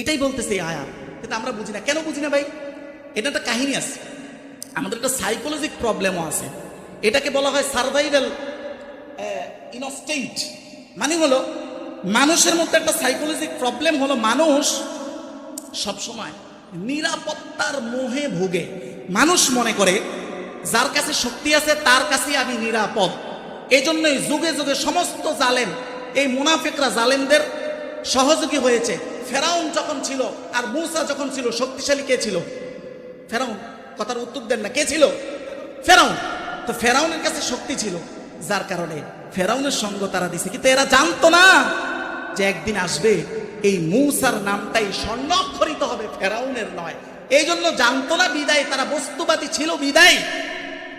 এটাই বলতেছে আয়াত। কিন্তু আমরা বুঝি না। কেন বুঝি না ভাই? এটা একটা কাহিনী আছে। আমাদের একটা সাইকোলজিক প্রবলেমও আছে। এটাকে বলা হয় সার্ভাইভাল ইনস্টেন্ট মানে হলো, মানুষের মধ্যে একটা সাইকোলজিক প্রবলেম হলো মানুষ সবসময় নিরাপত্তার মোহে ভোগে। মানুষ মনে করে, যার কাছে শক্তি আছে, তার কাছে আমি নিরাপদ। এই জন্যই যুগে যুগে সমস্ত জালেম, এই মুনাফেকরা জালেমদের সহযোগী হয়েছে। ফেরাউন যখন ছিল আর মূসা যখন ছিল, শক্তিশালী কে ছিল? ফেরাউন, কথার উত্তর দেন না। কে ছিল? ফেরাউন। তো ফেরাউনের কাছে শক্তি ছিল, যার কারণে ফেরাউনের সঙ্গ তারা দিছে। কিন্তু এরা জানতো না যে একদিন আসবে, এই মূসার নামটাই স্বর্ণাক্ষরিত হবে, ফেরাউনের নয়। এই জন্য জানতো না বিদায়, তারা বস্তুবাদী ছিল বিদায়।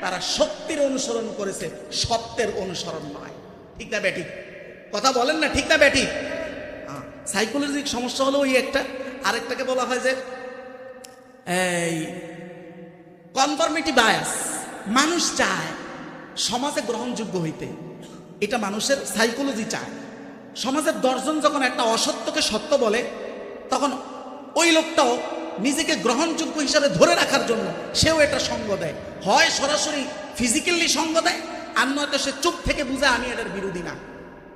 তারা শক্তির অনুসরণ করেছে, সত্যের অনুসরণ নয়। ঠিক না ব্যাটি কথা বলেন না, ঠিক না ব্যাটি সাইকোলজিক সমস্যা হলো ওই একটা। আরেকটাকে বলা হয় যে, এই কনফর্মিটি বায়াস মানুষ চায় সমাজে গ্রহণযোগ্য হইতে। এটা মানুষের সাইকোলজি চায়। সমাজের দর্জন যখন একটা অসত্যকে সত্য বলে, তখন ওই লোকটাও নিজেকে গ্রহণযোগ্য হিসাবে ধরে রাখার জন্য সেও এটা সঙ্গ দেয়। হয় সরাসরি ফিজিক্যালি সঙ্গ দেয়, আর নয়তো সে চুপ থেকে বুঝে আমি এটার বিরোধী না।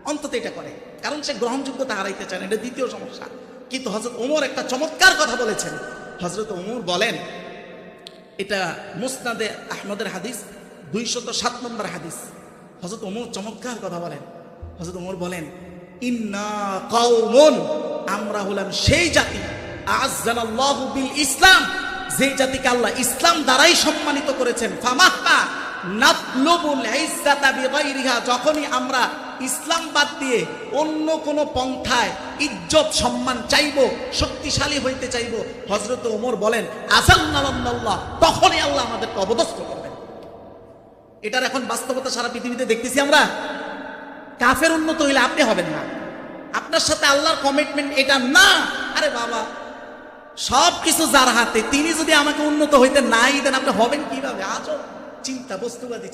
অন্তত এটা করে। কারণ সে গ্রহণযোগ্যতা হারাইতে চায় না, এটা দ্বিতীয় সমস্যা। কিন্তু হজরত ওমর একটা চমৎকার কথা বলেছেন। হজরত ওমর বলেন, এটা মুসনাদে আহমদের হাদিস, দুইশত সাত নম্বর হাদিস। হজরত ওমর চমৎকার কথা বলেন। হজরত ওমর বলেন, ইন্না কওমুন, আমরা হলাম সেই জাতি বিল ইসলাম যে জাতিকে আল্লাহ ইসলাম দ্বারাই সম্মানিত করেছেন। ফামাহমা নাতলুবুল ইজ্জাতা যখনই আমরা ইসলাম দিয়ে অন্য কোন ইজ্জত সম্মান চাইব, শক্তিশালী হইতে চাইব হজরত ওমর বলেন তখনই আল্লাহ করবেন। এটার এখন বাস্তবতা সারা পৃথিবীতে দেখতেছি আমরা। কাফের উন্নত হইলে আপনি হবেন না। আপনার সাথে আল্লাহর কমিটমেন্ট এটা না। আরে বাবা সব কিছু যার হাতে। তিনি যদি আমাকে উন্নত হইতে নাই, দেন আপনি হবেন কীভাবে? আজও cinta, bostura de.